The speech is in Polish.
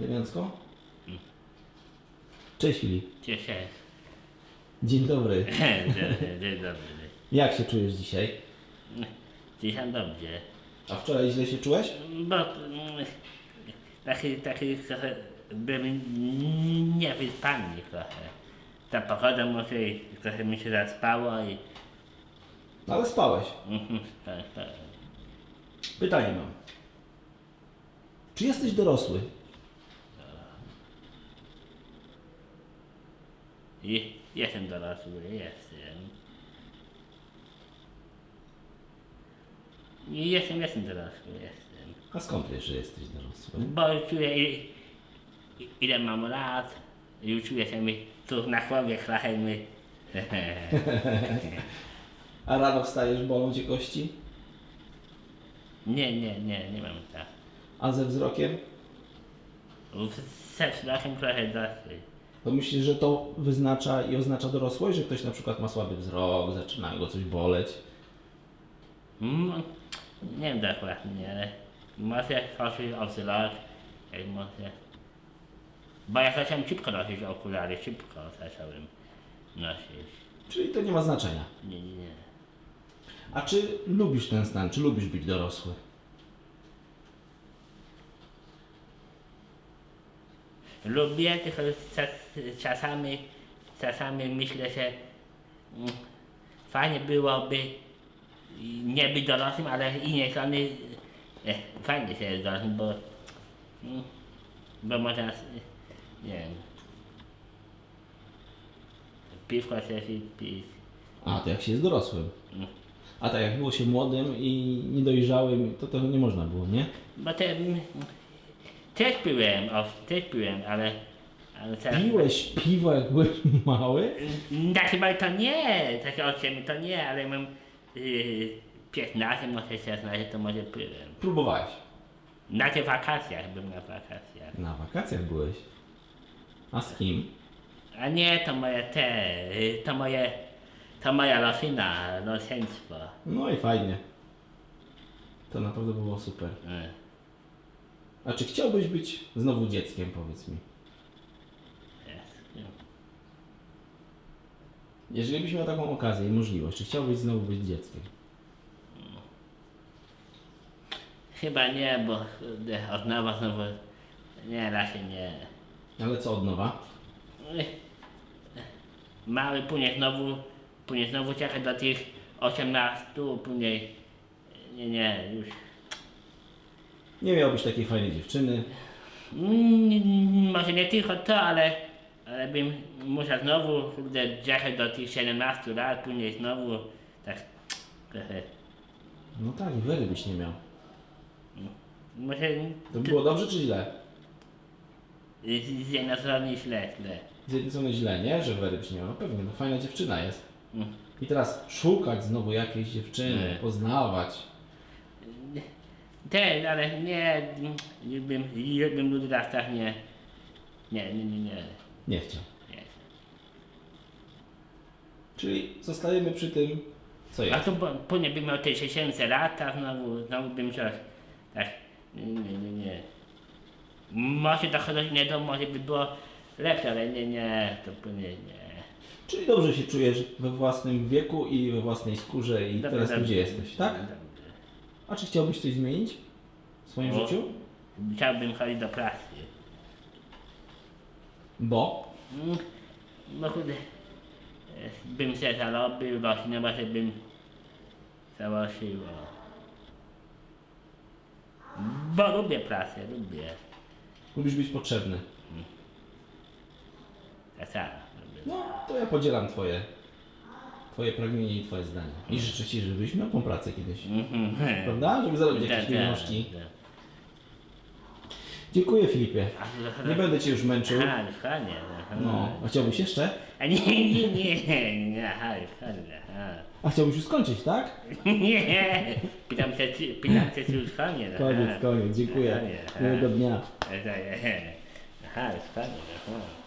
Elegancko? Cześć Filip. Cieszę. Dzień dobry. Dzień dzień dobry. Jak się czujesz dzisiaj? Dzisiaj dobrze. A wczoraj źle się czułeś? Bo mm, taki, taki trochę byłem niewyspany trochę. Ta pogoda może i trochę mi się zaspało i... Ale spałeś. Mhm, tak, tak. Pytanie mam. Czy jesteś dorosły? I jestem dorosły, jestem. I jestem, jestem dorosły, jestem. A skąd wiesz, że jesteś dorosły? Bo czuję i- i- ile mam lat i czuję się mi tu na głowie mi... A rano wstajesz, bolą cię kości? Nie, nie, nie, nie mam tak. A ze wzrokiem? Ze strachem trochę dosyć. To myślisz, że to wyznacza i oznacza dorosłość, że ktoś na przykład ma słaby wzrok, zaczyna go coś boleć? Mm, nie wiem dokładnie, ale może chodzi o wzrok, jak może... Bo ja zacząłem szybko nosić okulary, szybko zacząłem nosić. Czyli to nie ma znaczenia. Nie, nie, nie. A czy lubisz ten stan? Czy lubisz być dorosły? Lubię, tylko czas, czasami, czasami myślę, że mm, fajnie byłoby nie być dorosłym, ale z innej strony e, fajnie się jest dorosłym, bo, mm, bo można, nie wiem, piwko i pić. A, to jak się jest dorosłym. Mm. A tak jak było się młodym i niedojrzałym, to to nie można było, nie? Bo te, mm, też piłem, o, też piłem, ale, ale teraz... Piłeś piwo jak byłeś mały? No chyba to nie, takie osiem to nie, ale mam yy, 15, może 16 to może byłem. Próbowałeś. Na tych wakacjach byłem na wakacjach. Na wakacjach byłeś. A z kim? A nie, to moje te, yy, to moje, to moja rodzina, rodzeństwo. No i fajnie. To naprawdę było super. Yy. A czy chciałbyś być znowu dzieckiem, powiedz mi? Jest. Jeżeli byś miał taką okazję i możliwość, czy chciałbyś znowu być dzieckiem? Chyba nie, bo kurde, od nowa znowu, nie, raczej nie. Ale co od nowa? Mały, później znowu, później znowu czekać do tych 18, później, nie, nie, już Nie miałbyś takiej fajnej dziewczyny. Mm, może nie tylko to, ale, ale bym musiał znowu kurde, do tych 17 lat, później znowu tak trochę. No tak, i byś nie miał. Może To by było dobrze czy źle? z, z jednej strony źle, źle. Z jednej strony źle, nie? Że wery byś nie miał. No pewnie, bo fajna dziewczyna jest. Mm. I teraz szukać znowu jakiejś dziewczyny, Nie. poznawać. Też, ale nie, nie bym, nie bym ludzi raz tak nie, nie, nie, nie, nie. Nie chciał. nie. Czyli zostajemy przy tym, co A jest. tu po- później bym miał te 60 lata, znowu, znowu bym coś, tak, nie, nie, nie, nie. Może dochodzić nie do, może by było lepsze, ale nie, nie, to później nie. Czyli dobrze się czujesz we własnym wieku i we własnej skórze i Dobrze, teraz tu dobrze. gdzie jesteś, tak? Dobrze. A czy chciałbyś coś zmienić w swoim O. życiu? Chciałbym chodzić do pracy. Bo? Mm, No kurde, e, bym się zarobił, właśnie może bym założył. o. Bo lubię pracę, lubię. Lubisz być potrzebny. Tak, tak. lubię. No, to ja podzielam twoje, twoje pragnienie i twoje zdanie. I życzę ci, żebyś miał tą pracę kiedyś. Mhm. Prawda? Żeby zarobić jakieś pieniążki. Dziękuję Filipie. Nie będę cię już męczył. No, a chciałbyś jeszcze? A nie, nie, nie, nie, aha. A chciałbyś już skończyć, tak? Nie, pytam się, czy, pytam się, czy już koniec. Koniec, koniec. Dziękuję. Miłego dnia. Aha, aha, fajnie, aha.